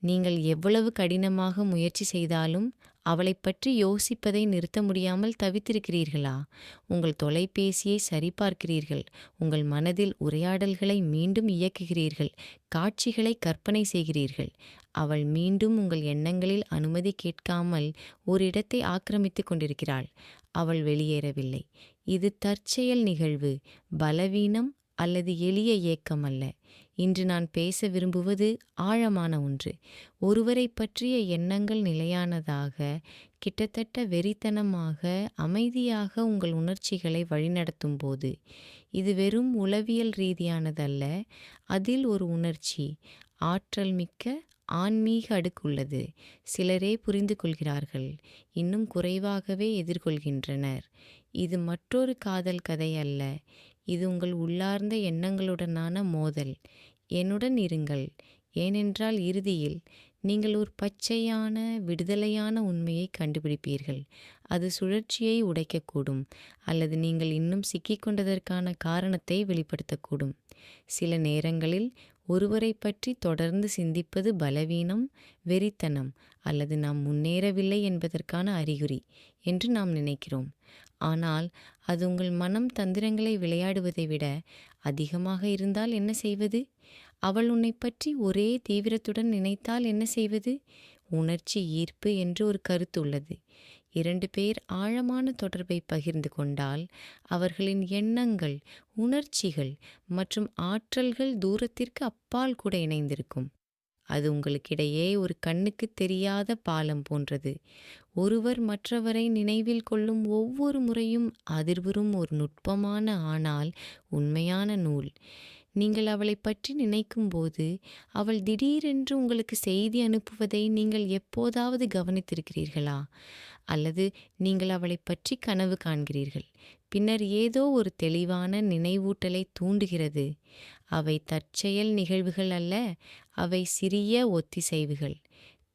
நீங்கள் எவ்வளவு கடினமாக முயற்சி செய்தாலும் அவளைப் பற்றி யோசிப்பதை நிறுத்த முடியாமல் தவித்திருக்கிறீர்களா? உங்கள் தொலைபேசியை சரிபார்க்கிறீர்கள். உங்கள் மனதில் உரையாடல்களை மீண்டும் இயக்குகிறீர்கள். காட்சிகளை கற்பனை செய்கிறீர்கள். அவள் மீண்டும் உங்கள் எண்ணங்களில் அனுமதி கேட்காமல் ஒரு இடத்தை ஆக்கிரமித்துக் கொண்டிருக்கிறாள். அவள் வெளியேறவில்லை. இது தற்செயல் நிகழ்வு. பலவீனம் அல்லது எளிய இயக்கம் அல்ல. இன்று நான் பேச விரும்புவது ஆழமான ஒன்று. ஒருவரை பற்றிய எண்ணங்கள் நிலையானதாக கிட்டத்தட்ட வெறித்தனமாக அமைதியாக உங்கள் உணர்ச்சிகளை வழிநடத்தும் போது இது வெறும் உளவியல் ரீதியானதல்ல அதில் ஒரு உணர்ச்சி ஆற்றல் மிக்க ஆன்மீக அடுக்கு உள்ளது சிலரே புரிந்து கொள்கிறார்கள் இன்னும் குறைவாகவே எதிர்கொள்கின்றனர். இது மற்றொரு காதல் கதை அல்ல இது உங்கள் உள்ளார்ந்த எண்ணங்களுடனான மோதல். என்னுடன் இருங்கள். ஏனென்றால் இறுதியில் நீங்கள் ஒரு பச்சையான விடுதலையான உண்மையை கண்டுபிடிப்பீர்கள். அது சுழற்சியை உடைக்கக்கூடும் அல்லது நீங்கள் இன்னும் சிக்கிக்கொண்டதற்கான காரணத்தை வெளிப்படுத்தக்கூடும். சில நேரங்களில் ஒருவரை பற்றி தொடர்ந்து சிந்திப்பது பலவீனம் வெறித்தனம் அல்லது நாம் முன்னேறவில்லை என்பதற்கான அறிகுறி என்று நாம் நினைக்கிறோம். ஆனால் அது உங்கள் மனம் தந்திரங்களை விளையாடுவதை விட அதிகமாக இருந்தால் என்ன செய்வது? அவள் உன்னை பற்றி ஒரே தீவிரத்துடன் நினைத்தால் என்ன செய்வது? உணர்ச்சி ஈர்ப்பு என்று ஒரு கருத்து உள்ளது. இரண்டு பேர் ஆழமான தொடர்பை பகிர்ந்து கொண்டால் அவர்களின் எண்ணங்கள் உணர்ச்சிகள் மற்றும் ஆற்றல்கள் தூரத்திற்கு அப்பால் கூட இணைந்திருக்கும். அது உங்களுக்கிடையே ஒரு கண்ணுக்கு தெரியாத பாலம் போன்றது. ஒருவர் மற்றவரை நினைவில் கொள்ளும் ஒவ்வொரு முறையும் அதிர்வுறும் ஒரு நுட்பமான ஆனால் உண்மையான நூல். நீங்கள் அவளை பற்றி நினைக்கும்போது அவள் திடீரென்று உங்களுக்கு செய்தி அனுப்புவதை நீங்கள் எப்போதாவது கவனித்திருக்கிறீர்களா? அல்லது நீங்கள் அவளை பற்றி கனவு காண்கிறீர்கள்? பின்னர் ஏதோ ஒரு தெளிவான நினைவூட்டலை தூண்டுகிறது. அவை தற்செயல் நிகழ்வுகள் அல்ல அவை சிறிய ஒத்திசைவுகள்.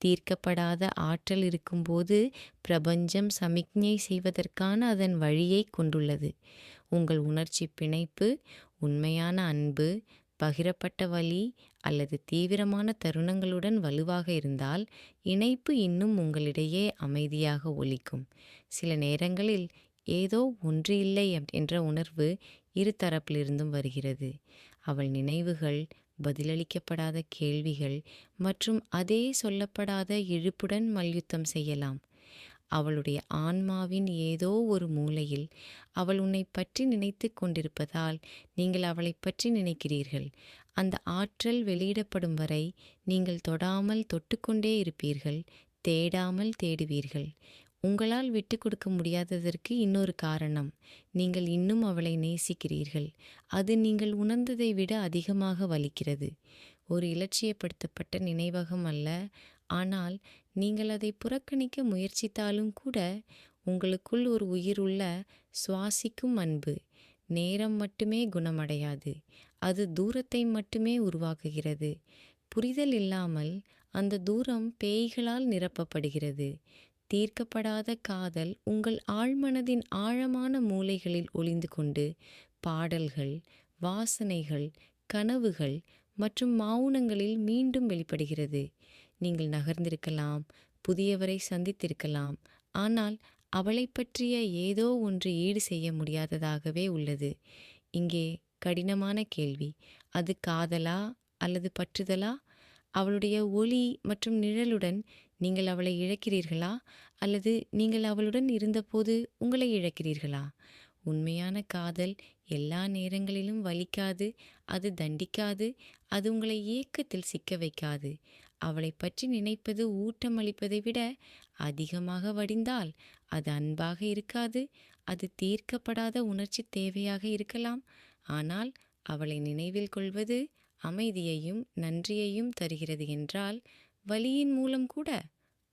தீர்க்கப்படாத ஆற்றல் இருக்கும்போது பிரபஞ்சம் சமிக்ஞை செய்வதற்கான அதன் வழியை கொண்டுள்ளது. உங்கள் உணர்ச்சி பிணைப்பு உண்மையான அன்பு பகிரப்பட்ட வழி அல்லது தீவிரமான தருணங்களுடன் வலுவாக இருந்தால் இணைப்பு இன்னும் உங்களிடையே அமைதியாக ஒலிக்கும். சில நேரங்களில் ஏதோ ஒன்று இல்லை என்ற உணர்வு இரு தரப்பிலிருந்தும் வருகிறது. அவள் நினைவுகள் பதிலளிக்கப்படாத கேள்விகள் மற்றும் அதே சொல்லப்படாத இழுப்புடன் மல்யுத்தம் செய்யலாம். அவளுடைய ஆன்மாவின் ஏதோ ஒரு மூலையில் அவள் உன்னை பற்றி நினைத்து கொண்டிருப்பதால் நீங்கள் அவளை பற்றி நினைக்கிறீர்கள். அந்த ஆற்றல் வெளியிடப்படும் வரை நீங்கள் தொடாமல் தொட்டுக்கொண்டே இருப்பீர்கள் தேடாமல் தேடுவீர்கள். உங்களால் விட்டு கொடுக்க முடியாததற்கு இன்னொரு காரணம். நீங்கள் இன்னும் அவளை நேசிக்கிறீர்கள். அது நீங்கள் உணர்ந்ததை விட அதிகமாக வலிக்கிறது. ஒரு இலட்சியப்படுத்தப்பட்ட நினைவகம் அல்ல. ஆனால் நீங்கள் அதை புறக்கணிக்க முயற்சித்தாலும் கூட உங்களுக்குள் ஒரு உயிருள்ள சுவாசிக்கும் அன்பு நேரம் மட்டுமே குணமடையாது. அது தூரத்தை மட்டுமே உருவாக்குகிறது. புரிதல் இல்லாமல் அந்த தூரம் பேய்களால் நிரப்பப்படுகிறது. தீர்க்கப்படாத காதல் உங்கள் ஆழ்மனதின் ஆழமான மூலைகளில் ஒளிந்து கொண்டு பாடல்கள் வாசனைகள் கனவுகள் மற்றும் மௌனங்களில் மீண்டும் வெளிப்படுகிறது. நீங்கள் நகர்ந்திருக்கலாம் புதியவரை சந்தித்திருக்கலாம் ஆனால் அவளை பற்றிய ஏதோ ஒன்று ஈடு செய்ய முடியாததாகவே உள்ளது. இங்கே கடினமான கேள்வி அது காதலா அல்லது பற்றுதலா? அவளுடைய ஒளி மற்றும் நிழலுடன் நீங்கள் அவளை இழக்கிறீர்களா? அல்லது நீங்கள் அவளுடன் இருந்தபோது உங்களை இழக்கிறீர்களா? உண்மையான காதல் எல்லா நேரங்களிலும் வலிக்காது அது தண்டிக்காது அது உங்களை ஏக்கத்தில் சிக்க வைக்காது. அவளை பற்றி நினைப்பது ஊட்டம் அளிப்பதை விட அதிகமாக வடிந்தால் அது அன்பாக இருக்காது அது தீர்க்கப்படாத உணர்ச்சி தேவையாக இருக்கலாம். ஆனால் அவளை நினைவில் கொள்வது அமைதியையும் நன்றியையும் தருகிறது என்றால் வலியின் மூலம் கூட?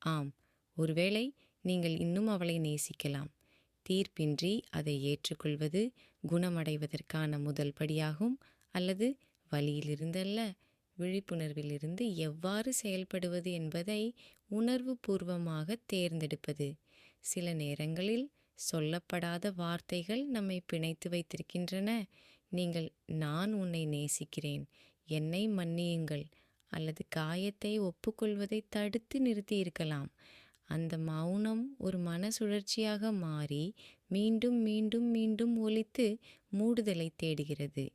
ஆம் ஒருவேளை நீங்கள் இன்னும் அவளை நேசிக்கலாம். தீர்ப்பின்றி அதை ஏற்றுக்கொள்வது குணமடைவதற்கான முதல் படியாகும் அல்லது வலியிலிருந்தல்ல விழிப்புணர்விலிருந்து எவ்வாறு செயல்படுவது என்பதை உணர்வு பூர்வமாக தேர்ந்தெடுப்பது. சில நேரங்களில் சொல்லப்படாத வார்த்தைகள் நம்மை பிணைத்து வைத்திருக்கின்றன. நீங்கள் நான் உன்னை நேசிக்கிறேன். என்னை மன்னியுங்கள். அல்லது காயத்தை ஒப்புக்கொள்வதை தடுத்து நிறுத்தியிருக்கலாம். அந்த மௌனம் ஒரு மன சுழற்சியாக மாறி மீண்டும் மீண்டும் மீண்டும் ஒலித்து மூடுதலை தேடுகிறது.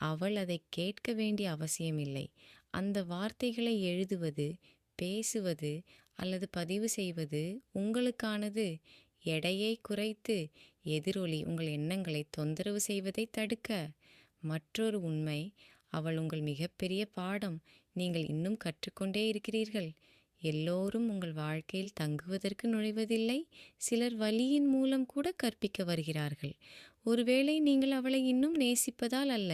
அவள் அதை கேட்க வேண்டிய அவசியமில்லை. அந்த வார்த்தைகளை எழுதுவது பேசுவது அல்லது பதிவு செய்வது உங்களுக்கானது. எடையை குறைத்து எதிரொலி உங்கள் எண்ணங்களை தொந்தரவு செய்வதை தடுக்க. மற்றொரு உண்மை அவள் உங்கள் மிகப்பெரிய பாடம் நீங்கள் இன்னும் கற்றுக்கொண்டே இருக்கிறீர்கள். எல்லோரும் உங்கள் வாழ்க்கையில் தங்குவதற்கு நுழைவதில்லை. சிலர் வலியின் மூலம் கூட கற்பிக்க வருகிறார்கள். ஒருவேளை நீங்கள் அவளை இன்னும் நேசிப்பதால் அல்ல.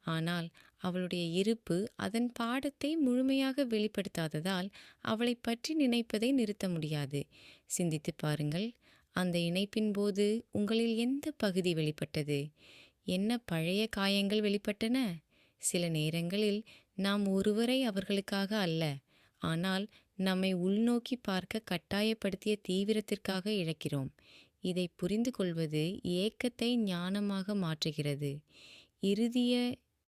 ஆனால் அவளுடைய இருப்பு அதன் பாடத்தை முழுமையாக வெளிப்படுத்தாததால் அவளை பற்றி நினைப்பதை நிறுத்த முடியாது. சிந்தித்து பாருங்கள். அந்த இணைப்பின் போது உங்களில் எந்த பகுதி வெளிப்பட்டது? என்ன பழைய காயங்கள் வெளிப்பட்டன? சில நேரங்களில் நாம் ஒருவரை அவர்களுக்காக அல்ல ஆனால் நம்மை உள்நோக்கி பார்க்க கட்டாயப்படுத்திய தீவிரத்திற்காக இழக்கிறோம். இதை புரிந்து கொள்வது ஏக்கத்தை ஞானமாக மாற்றுகிறது. இறுதிய